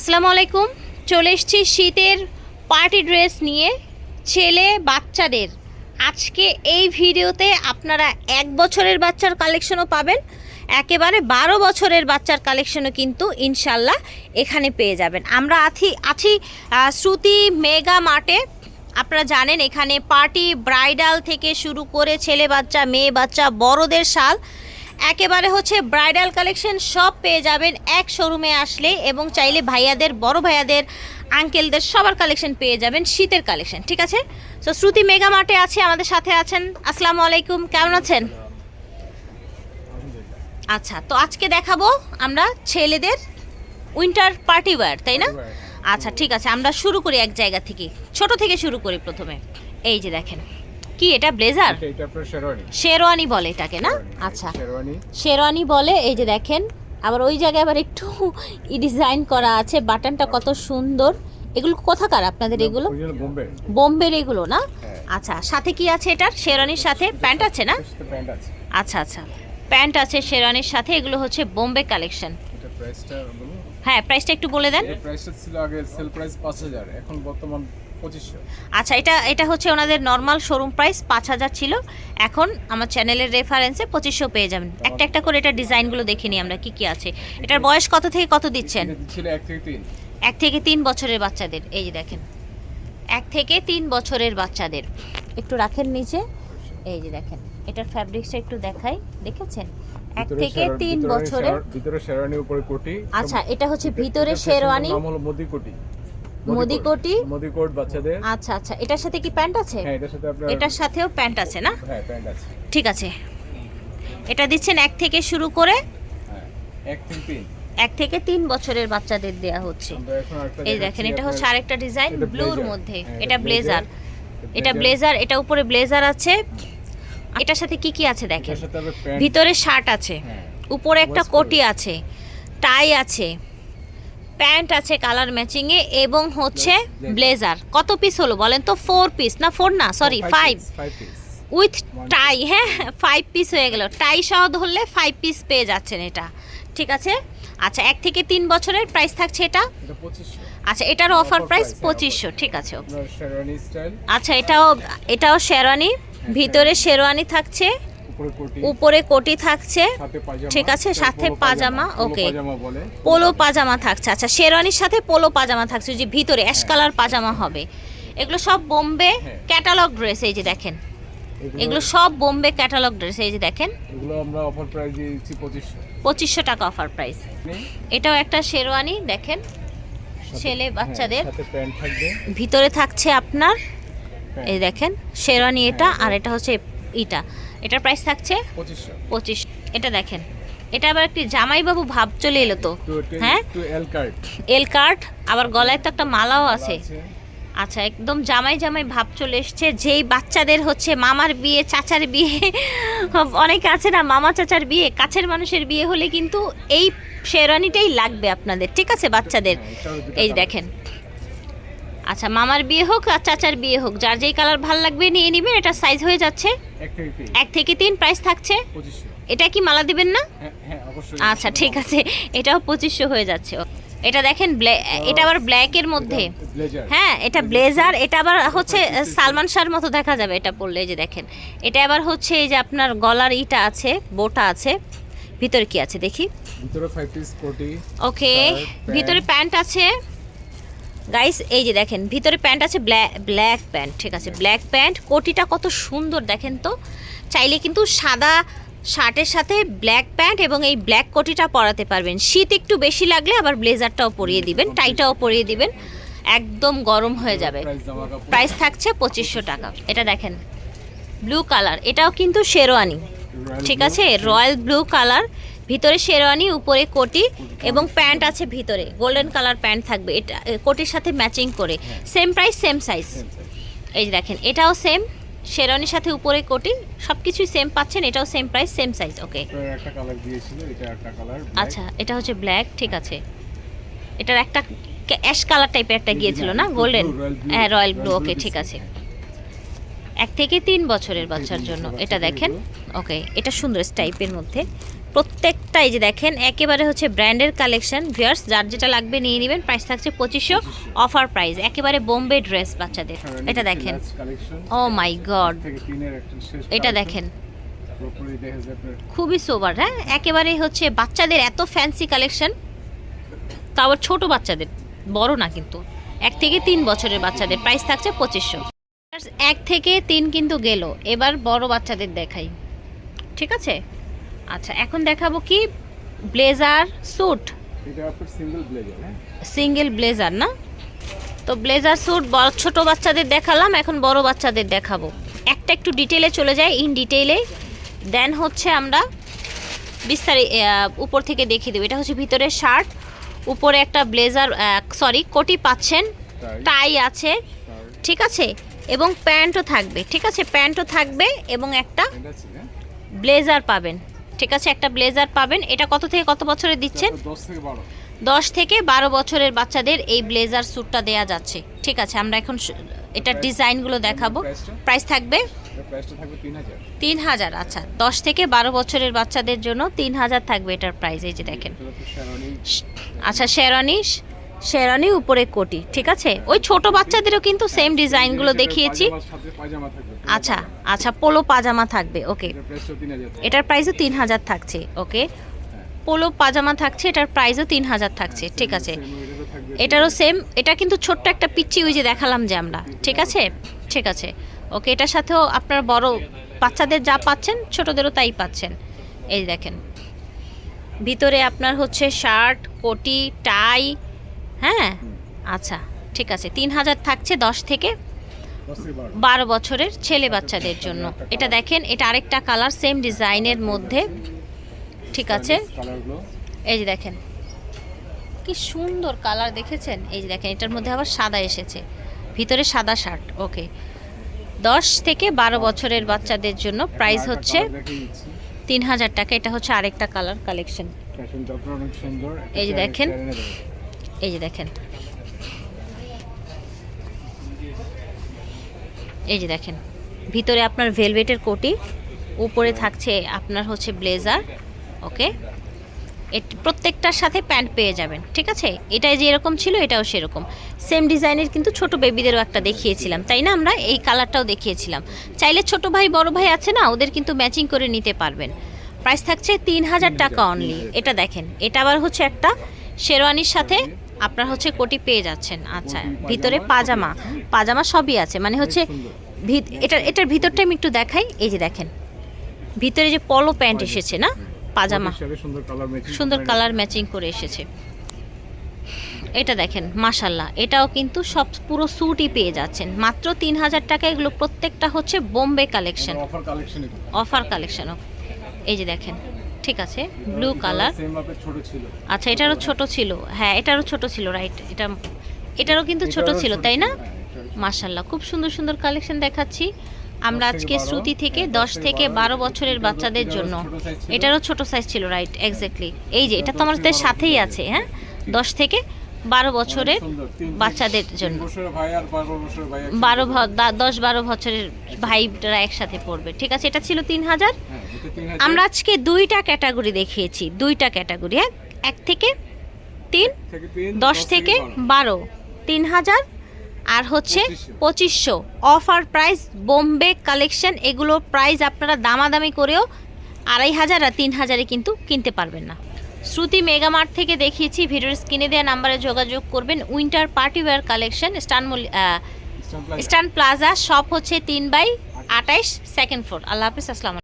আসসালামু আলাইকুম। চলে এসেছি শীতের পার্টি ড্রেস নিয়ে ছেলে বাচ্চাদের। আজকে এই ভিডিওতে আপনারা এক বছরের বাচ্চার কালেকশনও পাবেন। একেবারে বারো বছরের বাচ্চার কালেকশনও কিন্তু ইনশাল্লাহ এখানে পেয়ে যাবেন। আমরা আছি আছি শ্রুতি মেগা মার্টে। আপনারা জানেন এখানে পার্টি ব্রাইডাল থেকে শুরু করে ছেলে বাচ্চা, মেয়ে বাচ্চা, বড়দের শাল। একেবারে হচ্ছে ব্রাইডাল কালেকশন সব পেয়ে যাবেন এক শোরুমে আসলে এবং চাইলে ভাইয়াদের বড় ভাইয়াদের আঙ্কেলদের সবার কালেকশন পেয়ে যাবেন শীতের কালেকশন ঠিক আছে? তো শ্রুতি মেগা মার্টে আছে আমাদের সাথে আছেন। আসসালামু আলাইকুম কেমন আছেন? আচ্ছা তো আজকে দেখাবো আমরা ছেলেদের উইন্টার পার্টি ওয়্যার তাই না? আচ্ছা ঠিক আছে আমরা শুরু করি এক জায়গা থেকে ছোট থেকে শুরু করি প্রথমে। এই যে দেখেন কি এটা ব্লেজার? এটা এটা আপনার শেরওয়ানি। শেরওয়ানি বলে এটাকে না? আচ্ছা। শেরওয়ানি। শেরওয়ানি বলে এই যে দেখেন আবার ওই জায়গায় আবার একটু ই ডিজাইন করা আছে বাটনটা কত সুন্দর। এগুলো কোথাকার আপনাদের এগুলো বোম্বে। বোম্বের এগুলো না? হ্যাঁ। আচ্ছা সাথে কি আছে এটার? শেরওয়ানির সাথে? প্যান্ট আছে না? আচ্ছা আচ্ছা। প্যান্ট আছে শেরওয়ানির সাথে এগুলো হচ্ছে বোম্বে কালেকশন। হ্যাঁ প্রাইসটা একটু বলে দেন। প্রাইসটা ছিল আগে সেল প্রাইস পাঁচ হাজার এখন বর্তমান আচ্ছা এটা এটা হচ্ছে ওনাদের নর্মাল শোরুম প্রাইস পাঁচ হাজার ছিল। এখন আমার চ্যানেলের রেফারেন্সে পঁচিশশো পেয়ে যাবেন। একটা একটা করে এটা ডিজাইনগুলো দেখে নিই আমরা কি কি আছে। এটার বয়স কত থেকে কত দিচ্ছেন? এক থেকে তিন। বছরের বাচ্চাদের এই যে দেখেন। এক থেকে তিন বছরের বাচ্চাদের। একটু রাখেন নিচে। এই যে দেখেন এটার ফ্যাব্রিক্সটা একটু দেখাই। দেখেছেন? এক থেকে তিন বছরের ভিতরে শেরওয়ানি উপরে কোটি আচ্ছা এটা হচ্ছে ভিতরে শেরওয়ানি কোটি। মোদি কোটি মোদি কোট বাচ্চাদের। আচ্ছা আচ্ছা। এটার সাথে কি প্যান্ট আছে? হ্যাঁ এটার সাথে আপনার এটার সাথেও প্যান্ট আছে না? হ্যাঁ প্যান্ট আছে। ঠিক আছে। এটা দিচ্ছেন এক থেকে শুরু করে হ্যাঁ এক থেকে তিন। এক থেকে তিন বছরের বাচ্চাদের দেয়া হচ্ছে। এই দেখেন এটা হচ্ছে আরেকটা ডিজাইন ব্লুর মধ্যে। হ্যাঁ, এটা ব্লেজার এটা ব্লেজার এটা উপরে ব্লেজার আছে। এটার সাথে কি কি আছে দেখেন? ভিতরে শার্ট আছে। হ্যাঁ। উপরে একটা কোটি আছে। টাই আছে। প্যান্ট আছে কালার ম্যাচিং এ এবং হচ্ছে ব্লেজার। কত পিস হলো বলেন তো? ফোর পিস না ফোর না? সরি ফাইভ উইথ টাই হ্যাঁ ফাইভ পিস হয়ে গেল। টাই সহ ধরলে ফাইভ পিস পেয়ে যাচ্ছেন এটা। ঠিক আছে? আচ্ছা এক থেকে তিন বছরের প্রাইস থাকছে এটা? আচ্ছা এটার অফার প্রাইস হ্যাঁ, পঁচিশশো। ঠিক আছে। আচ্ছা এটাও এটাও শেরওয়ানি ভিতরে শেরওয়ানি থাকছে। উপরে কোটি। থাকছে। ঠিক আছে, সাথে পাজামা, বলে। পোলো পাজামা থাকছে। আচ্ছা শেরওয়ানির সাথে পোলো পাজামা থাকছে। যে ভিতরে অ্যাশ কালার পাজামা হবে। এগুলো সব বোম্বে হ্যাঁ। ক্যাটালগ ড্রেস এই যে দেখেন। এগুলো সব বোম্বে ক্যাটালগ ড্রেস এই যে দেখেন। এগুলো আমরা অফার প্রাইস দিয়ে দিচ্ছি পঁচিশশো। পঁচিশশো টাকা অফার প্রাইস এটাও একটা শেরওয়ানি দেখেন। ছেলে বাচ্চাদের। সাথে প্যান্ট থাকবে। ভিতরে থাকছে আপনার এই দেখেন শেরওয়ানি এটা হ্যাঁ, আর এটা হচ্ছে ইটা এটার প্রাইস থাকছে পঁচিশ এটা দেখেন। এটা আবার একটি জামাইবাবু ভাব চলে এলো তো। হ্যাঁ? এল কার্ড আবার গলায় তো একটা মালাও আছে। আচ্ছা একদম জামাই জামাই ভাব চলে এসছে। যেই বাচ্চাদের হচ্ছে মামার বিয়ে চাচার বিয়ে অনেকে আছে না মামা চাচার বিয়ে কাছের মানুষের বিয়ে হলে কিন্তু এই শেরওয়ানিটাই লাগবে আপনাদের ঠিক আছে বাচ্চাদের? হ্যাঁ, এই দেখেন। আচ্ছা মামার বিয়ে হোক আর চাচার বিয়ে হোক যার যেই কালার ভালো লাগবে নিয়ে নেবেন এটা সাইজ হয়ে যাচ্ছে। এক থেকে তিন। প্রাইস থাকছে। এটা কি মালা দিবেন না? হ্যাঁ হ্যাঁ আচ্ছা ঠিক আছে। এটাও পঁচিশশো হয়ে যাচ্ছে। এটা দেখেন এটা আবার ব্ল্যাকের মধ্যে। হ্যাঁ এটা ব্লেজার এটা আবার হচ্ছে সালমান শাহর মতো দেখা যাবে এটা পরলে যে দেখেন। এটা আবার হচ্ছে এই যে আপনার গলার ইটা আছে বোটা আছে। ভিতরে কি আছে দেখি? ভিতরে ফাইভ পিস কোটি ওকে ভিতরে প্যান্ট আছে। গাইস এই যে দেখেন, ভিতরে প্যান্ট আছে ব্ল্যাক প্যান্ট, ঠিক আছে? ব্ল্যাক প্যান্ট, কোটিটা কত সুন্দর, দেখেন তো? চাইলে কিন্তু সাদা শার্টের সাথে ব্ল্যাক প্যান্ট এবং এই ব্ল্যাক কোটিটা পরাতে পারবেন। শীত একটু বেশি লাগলে আবার ব্লেজারটাও পরিয়ে দিবেন, টাইটাও পরিয়ে দিবেন, একদম গরম হয়ে যাবে। প্রাইস থাকছে পঁচিশশো টাকা। এটা দেখেন, ব্লু কালার, এটাও কিন্তু শেরওয়ানি, ঠিক আছে? রয়্যাল ব্লু কালার ভিতরে শেরওয়ানি উপরে কোটি এবং প্যান্ট আছে ভিতরে। গোল্ডেন কালার প্যান্ট থাকবে। এটা কোটির সাথে ম্যাচিং করে। Same price same size. এই যে দেখেন এটাও সেম। শেরওয়ানির সাথে উপরে কোটি সব কিছুই সেম পাচ্ছেন এটাও same price same size okay আচ্ছা এটা হচ্ছে ব্ল্যাক ঠিক আছে। এটার একটা অ্যাশ কালার টাইপের একটা গিয়েছিল না? গোল্ডেন হ্যাঁ রয়্যাল ব্লু ওকে ঠিক আছে। হ্যাঁ। এক থেকে তিন বছরের বাচ্চার জন্য। এটা দেখেন ওকে এটা সুন্দর টাইপের মধ্যে। প্রত্যেকটা এই যে দেখেন একেবারে হচ্ছে ব্র্যান্ডের কালেকশন ভিয়ার্স যার যেটা লাগবে নিয়ে নেবেন প্রাইস থাকছে পঁচিশশো অফার প্রাইস একেবারে বোম্বে ড্রেস বাচ্চাদের। এটা দেখেন। ও মাই গড এটা দেখেন। খুবই সোবার হ্যাঁ? একেবারে হচ্ছে বাচ্চাদের এত ফ্যান্সি কালেকশন তাও আবার ছোট বাচ্চাদের বড় না কিন্তু। এক থেকে তিন বছরের বাচ্চাদের প্রাইস থাকছে পঁচিশশো। এক থেকে তিন কিন্তু গেল। এবার বড় বাচ্চাদের দেখাই। ঠিক আছে? আচ্ছা এখন দেখাবো কি? Blazer suit. সিঙ্গেল ব্লেজার হ্যাঁ? সিঙ্গেল ব্লেজার না? তো ব্লেজার স্যুট ছোট বাচ্চাদের দেখালাম এখন বড় বাচ্চাদের দেখাবো। একটা একটু ডিটেলে চলে যায় ইন ডিটেলে দেন হচ্ছে আমরা বিস্তারিত উপর থেকে দেখিয়ে দেবো। এটা হচ্ছে ভিতরে শার্ট উপরে একটা ব্লেজার সরি কোটি পাচ্ছেন। টাই আছে। ঠিক আছে? এবং প্যান্টও থাকবে। ঠিক আছে? প্যান্টও থাকবে এবং একটা আছে হ্যাঁ? ব্লেজার পাবেন। ঠিক আছে একটা ব্লেজার পাবেন। এটা কত থেকে কত বছরে দিচ্ছেন? দশ থেকে বারো। বছরের বাচ্চাদের এই ব্লেজার স্যুটটা দেয়া যাচ্ছে। ঠিক আছে আমরা এখন এটার ডিজাইনগুলো দেখাবো। প্রাইস থাকবে? তিন হাজার। আচ্ছা। দশ থেকে বারো বছরের বাচ্চাদের জন্য তিন হাজার থাকবে এটার প্রাইস এই যে দেখেন। আচ্ছা শেরানি শেরানি উপরে কোটি, ঠিক আছে? ওই ছোট বাচ্চাদেরও কিন্তু সেম ডিজাইনগুলো দেখিয়েছি। আচ্ছা আচ্ছা পোলো পাজামা থাকবে, ওকে। এটার প্রাইসও তিন হাজার থাকছে, ওকে। পোলো পাজামা থাকছে, এটার প্রাইসও তিন হাজার থাকছে, ঠিক আছে। এটারও সেম এটা কিন্তু ছোট্ট একটা পিচ্চি, ওই যে দেখালাম যে আমরা, ঠিক আছে? ঠিক আছে। ওকে, এটার সাথেও আপনার বড় বাচ্চাদের যা পাচ্ছেন, ছোটদেরও তাই পাচ্ছেন। এই দেখেন। ভিতরে আপনার হচ্ছে শার্ট, কোটি, টাই হ্যাঁ? আচ্ছা ঠিক আছে। তিন হাজার থাকছে দশ থেকে বারো। বছরের ছেলে বাচ্চাদের জন্য। এটা দেখেন এটা আরেকটা কালার সেম ডিজাইনের মধ্যে। ঠিক আছে? এই যে দেখেন কি সুন্দর কালার দেখেছেন? এই যে দেখেন এটার মধ্যে আবার সাদা এসেছে। ভিতরে সাদা শার্ট ওকে দশ থেকে বারো বছরের বাচ্চাদের জন্য প্রাইস হচ্ছে তিন হাজার টাকা। এটা হচ্ছে আরেকটা কালার কালেকশন এই যে দেখেন। এই যে দেখেন। এই যে দেখেন, ভিতরে আপনার ভেলভেটের কোটি, উপরে থাকছে আপনার হচ্ছে ব্লেজার, ওকে? প্রত্যেকটার সাথে প্যান্ট পেয়ে যাবেন, ঠিক আছে? এটা যে এরকম ছিল, এটাও সেরকম। সেম ডিজাইনের কিন্তু ছোট বেবিদেরও একটা দেখিয়েছিলাম, তাই না আমরা? এই কালারটাও দেখিয়েছিলাম। চাইলে ছোট ভাই, বড় ভাই আছে না? ওদের কিন্তু ম্যাচিং করে নিতে পারবেন। প্রাইস থাকছে তিন হাজার টাকা অনলি এটা দেখেন। এটা আবার হচ্ছে একটা শেরওয়ানির সাথে আপনার হচ্ছে কোটি পেয়ে যাচ্ছেন আচ্ছা। ভিতরে পাজামা, পাজামা সবই আছে মানে হচ্ছে ভিত- এটার এটার ভিতরটা আমি একটু দেখাই এই যে দেখেন। ভিতরে যে পলো প্যান্ট এসেছে না? পাজামা। সুন্দর কালার ম্যাচিং করে এসেছে। এটা দেখেন মাশাল্লাহ এটাও কিন্তু সব পুরো স্যুটই পেয়ে যাচ্ছেন। মাত্র তিন হাজার টাকা এগুলো প্রত্যেকটা হচ্ছে Bombay collection offer collection offer কালেকশনও এই যে দেখেন ঠিক আছে ব্লু কালার আচ্ছা এটারও ছোট ছিল। হ্যাঁ এটারও ছোট ছিল রাইট এটা এটারও কিন্তু ছোট ছিল তাই না? হ্যাঁ, মাশাল্লাহ খুব সুন্দর সুন্দর কালেকশন দেখাচ্ছি। আমরা আজকে শ্রুতি থেকে হ্যাঁ, দশ থেকে বারো। বছরের বাচ্চাদের জন্য। এটারও ছোট সাইজ ছিল রাইট এক্স্যাক্টলি এই যে এটা তো আমাদের সাথেই আছে হ্যাঁ? দশ থেকে বারো বছরের বাচ্চাদের জন্য। বারো দশ বারো বছরের ভাইরা একসাথে পড়বে ঠিক আছে? এটা ছিল তিন হাজার। আমরা আজকে দুইটা ক্যাটাগরি দেখিয়েছি দুইটা ক্যাটাগরি হ্যাঁ এক থেকে তিন দশ থেকে বারো। তিন হাজার আর হচ্ছে পঁচিশশো। অফার প্রাইস বোম্বে কালেকশন এগুলো প্রাইস আপনারা দামাদামি করেও আড়াই হাজার আর তিন হাজারে কিন্তু কিনতে পারবেন না। শ্রুতি মেগামার্ট থেকে দেখিয়েছি ভিডিওর স্ক্রিনে দেওয়া নাম্বারে যোগাযোগ করবেন। উইন্টার পার্টি ওয়্যার কালেকশন স্টানমুল স্টান প্লাজা। শপ হচ্ছে তিন বাই আটাইশ সেকেন্ড ফ্লোর আল্লাহ হাফিজ আসসালাম